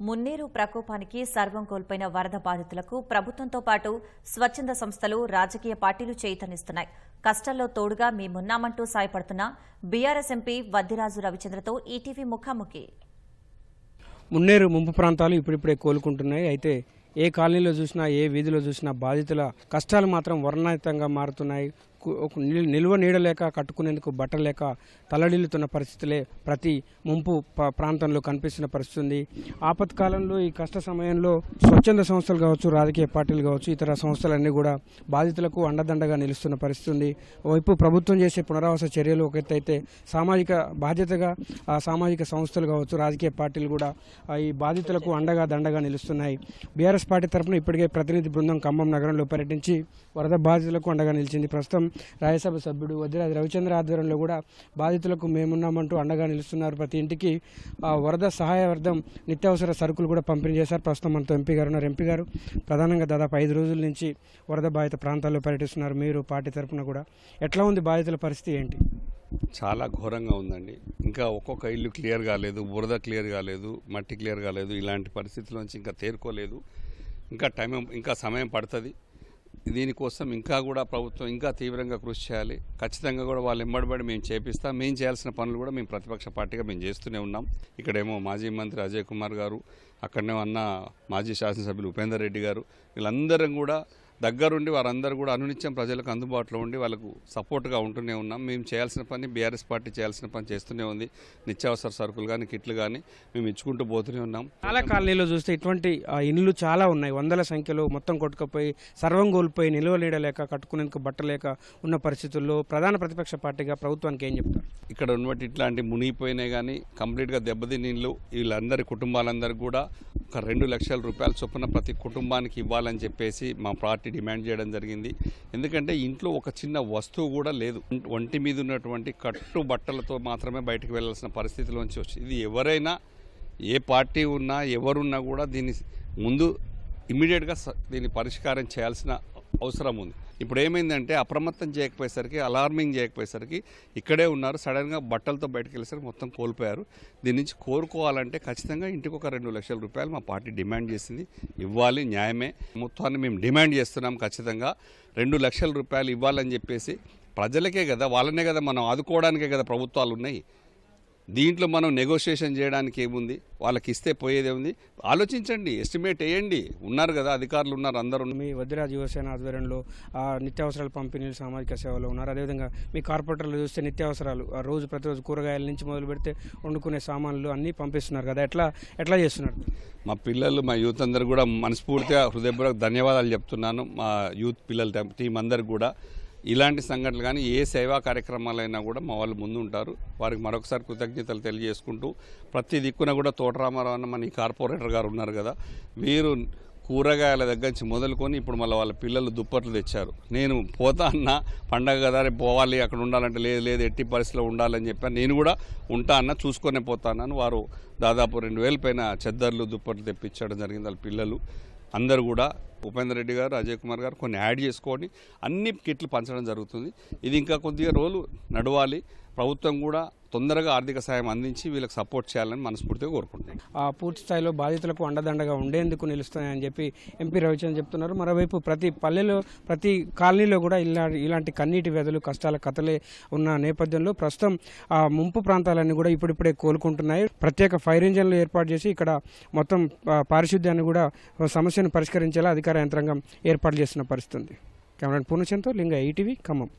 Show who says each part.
Speaker 1: మున్నేరు ప్రకోపానికి సర్వం కోల్పోయిన వరద బాధితులకు ప్రభుత్వంతో పాటు స్వచ్ఛంద సంస్థలు రాజకీయ పార్టీలు చేయితనిస్తున్నాయి. కష్టాల్లో తోడుగా మేమున్నామంటూ సాయపడుతున్న బీఆర్ఎస్ ఎంపీ వద్దిరాజు రవిచంద్రతో ఈటీవీ ముఖాముఖి.
Speaker 2: మున్నేరు ముంపు ప్రాంతాలు ఇప్పుడిప్పుడే కోలుకుంటున్నాయి. అయితే ఏ కాలనీలో చూసినా ఏ వీధిలో చూసినా బాధితుల కష్టాలు మాత్రం వర్ణాతీతంగా మారుతున్నాయి. నిల్వ నీడలేక కట్టుకునేందుకు బట్టలేక తలడిల్లుతున్న తల్లడిల్లుతున్న పరిస్థితులే ప్రతి ముంపు ప- ప్రాంతంలో కనిపిస్తున్న పరిస్థితి ఉంది. ఆపత్కాలంలో ఈ కష్ట సమయంలో స్వచ్ఛంద సంస్థలు కావచ్చు రాజకీయ పార్టీలు కావచ్చు ఇతర సంస్థలన్నీ కూడా బాధితులకు అండదండగా నిలుస్తున్న పరిస్థితి ఉంది. ఓవైపు ప్రభుత్వం చేసే పునరావాస చర్యలు ఒక అయితే సామాజిక బాధ్యతగా ఆ సామాజిక సంస్థలు కావచ్చు రాజకీయ పార్టీలు కూడా ఈ బాధితులకు అండగా దండగా నిలుస్తున్నాయి. బీఆర్ఎస్ పార్టీ తరఫున ఇప్పటికే ప్రతినిధి బృందం ఖమ్మం నగరంలో పర్యటించి వరద బాధితులకు అండగా నిలిచింది. ప్రస్తుతం రాజ్యసభ సభ్యుడు వదిరాజు రవిచంద్ర ఆధ్వర్యంలో కూడా బాధితులకు మేమున్నామంటూ అండగా నిలుస్తున్నారు. ప్రతి ఇంటికి ఆ, వరద సహాయార్థం నిత్యావసర సరుకులు కూడా పంపిణీ చేశారు. ప్రస్తుతం మనతో ఎంపీ గారు ఉన్నారు. ఎంపీ గారు ప్రధానంగా దాదాపు ఐదు రోజుల నుంచి వరద బాధిత ప్రాంతాల్లో పర్యటిస్తున్నారు. మీరు పార్టీ తరఫున కూడా ఎట్లా ఉంది బాధితుల పరిస్థితి ఏంటి?
Speaker 3: చాలా ఘోరంగా ఉందండి. ఇంకా ఒక్కొక్క ఇల్లు క్లియర్ కాలేదు బురద క్లియర్ కాలేదు మట్టి క్లియర్ కాలేదు. ఇలాంటి పరిస్థితుల్లోంచి ఇంకా తేరుకోలేదు. ఇంకా టైం ఇంకా సమయం పడుతుంది. దీనికోసం ఇంకా కూడా ప్రభుత్వం ఇంకా తీవ్రంగా కృషి చేయాలి. ఖచ్చితంగా కూడా వాళ్ళు ఎంబడబడి మేము చేపిస్తాం. మేము చేయాల్సిన పనులు కూడా మేము ప్రతిపక్ష పార్టీగా మేము చేస్తూనే ఉన్నాం. ఇక్కడేమో మాజీ మంత్రి అజయ్ కుమార్ గారు అక్కడనే ఉన్న మాజీ శాసనసభ్యులు ఉపేందర్ రెడ్డి గారు వీళ్ళందరం కూడా దగ్గరుండి వారందరూ కూడా అనునిత్యం ప్రజలకు అందుబాటులో ఉండి వాళ్ళకు సపోర్ట్గా ఉంటూనే ఉన్నాం. మేము చేయాల్సిన పని బీఆర్ఎస్ పార్టీ చేయాల్సిన పని చేస్తూనే ఉంది. నిత్యావసర సరుకులు కానీ కిట్లు కానీ మేము ఇచ్చుకుంటూ పోతూనే ఉన్నాం.
Speaker 2: చాలా కాలనీలో చూస్తే ఇటువంటి ఇండ్లు చాలా ఉన్నాయి. వందల సంఖ్యలో మొత్తం కొట్టుకుపోయి సర్వం కోల్పోయి నిల్వ నీడలేక కట్టుకునేందుకు బట్టలేక ఉన్న పరిస్థితుల్లో ప్రధాన ప్రతిపక్ష పార్టీగా ప్రభుత్వానికి ఏం చెప్తారు?
Speaker 3: ఇక్కడ ఉన్నటువంటి ఇట్లాంటి మునిగిపోయినాయి కానీ కంప్లీట్గా దెబ్బతిని ఇల్లు వీళ్ళందరి కుటుంబాలందరికీ కూడా ఒక రెండు లక్షల రూపాయల చొప్పున ప్రతి కుటుంబానికి ఇవ్వాలని చెప్పేసి మా పార్టీ డిమాండ్ చేయడం జరిగింది. ఎందుకంటే ఇంట్లో ఒక చిన్న వస్తువు కూడా లేదు. ఒంటి మీద ఉన్నటువంటి కట్టు బట్టలతో మాత్రమే బయటకు వెళ్ళాల్సిన పరిస్థితిలోంచి వచ్చింది ఇది ఎవరైనా ఏ పార్టీ ఉన్నా ఎవరున్నా కూడా దీన్ని ముందు ఇమ్మీడియట్గా స- దీన్ని పరిష్కారం చేయాల్సిన అవసరం ఉంది. ఇప్పుడు ఏమైందంటే అప్రమత్తం చేయకపోయేసరికి అలార్మింగ్ చేయకపోయేసరికి ఇక్కడే ఉన్నారు. సడన్గా బట్టలతో బయటకు వెళ్ళేసరికి మొత్తం కోల్పోయారు. దీని నుంచి కోరుకోవాలంటే ఖచ్చితంగా ఇంటికి ఒక రెండు లక్షల రూపాయలు మా పార్టీ డిమాండ్ చేసింది. ఇవ్వాలి న్యాయమే. మొత్తాన్ని మేము డిమాండ్ చేస్తున్నాం ఖచ్చితంగా. రెండు లక్షల రూపాయలు ఇవ్వాలని చెప్పేసి ప్రజలకే కదా వాళ్ళనే కదా మనం ఆదుకోవడానికే కదా ప్రభుత్వాలు ఉన్నాయి. దీంట్లో మనం నెగోషియేషన్ చేయడానికి ఏముంది? వాళ్ళకి ఇస్తే పోయేదే ఉంది ఆలోచించండి ఎస్టిమేట్ వేయండి. ఉన్నారు కదా అధికారులు ఉన్నారు అందరూ.
Speaker 2: మీ వద్దిరాజు యువసేన ఆధ్వర్యంలో ఆ, నిత్యావసరాలు పంపిణీలు సామాజిక సేవలో ఉన్నారు. అదేవిధంగా మీ కార్పొరేటర్లు చూస్తే నిత్యావసరాలు ఆ రోజు ప్రతిరోజు కూరగాయల నుంచి మొదలు పెడితే వండుకునే సామాన్లు అన్నీ పంపిస్తున్నారు కదా. ఎట్లా ఎట్లా చేస్తున్నారు?
Speaker 3: మా పిల్లలు మా యూత్ అందరు కూడా మనస్ఫూర్తిగా హృదయపూర్వక ధన్యవాదాలు చెప్తున్నాను. మా యూత్ పిల్లల టీం- టీం అందరికి కూడా ఇలాంటి సంఘటనలు కానీ ఏ సేవా కార్యక్రమాలైనా కూడా మా వాళ్ళు ముందు ఉంటారు వారికి మరొకసారి కృతజ్ఞతలు తెలియజేసుకుంటూ ప్రతి దిక్కున కూడా తోటరామారావు అన్న మన ఈ కార్పొరేటర్ గారు ఉన్నారు కదా వీరు కూరగాయల దగ్గర నుంచి మొదలుకొని ఇప్పుడు మళ్ళీ వాళ్ళ పిల్లలు దుప్పట్లు తెచ్చారు. నేను పోతా అన్న పండగ కదా రేపు పోవాలి అక్కడ ఉండాలంటే లేదు లేదు ఎట్టి పరిస్థితిలో ఉండాలని చెప్పాను నేను కూడా ఉంటా అన్న చూసుకొనే పోతానని వారు దాదాపు రెండు వేల పైన చెద్దర్లు దుప్పట్లు తెప్పించడం జరిగింది వాళ్ళ పిల్లలు. అందరూ కూడా ఉపేందర్ రెడ్డి గారు అజయ్ కుమార్ గారు కొన్ని యాడ్ చేసుకొని అన్ని కిట్లు పంచడం జరుగుతుంది. ఇది ఇంకా కొద్దిగా రోజులు నడవాలి. ప్రభుత్వం కూడా తొందరగా ఆర్థిక సాయం అందించి వీళ్ళకి సపోర్ట్ చేయాలని మనస్ఫూర్తిగా కోరుకుంటున్నాం.
Speaker 2: ఆ పూర్తి స్థాయిలో బాధితులకు అండదండగా ఉండేందుకు నిలుస్తున్నాయని చెప్పి ఎంపీ రవిచంద్ర చెప్తున్నారు. మరోవైపు ప్రతి పల్లెలో ప్రతి కాలనీలో కూడా ఇలా ఇలాంటి కన్నీటి వ్యాధులు కష్టాల కథలే ఉన్న నేపథ్యంలో ప్రస్తుతం ఆ ముంపు ప్రాంతాలన్నీ కూడా ఇప్పుడిప్పుడే కోలుకుంటున్నాయి. ప్రత్యేక ఫైర్ ఇంజన్లు ఏర్పాటు చేసి ఇక్కడ మొత్తం పారిశుద్ధ్యాన్ని కూడా సమస్యను పరిష్కరించేలా అధికార యంత్రాంగం ఏర్పాటు చేస్తున్న పరిస్థితి ఉంది కెమెరా పూర్ణచంద్తో లింగ ఈటీవీ ఖమ్మం.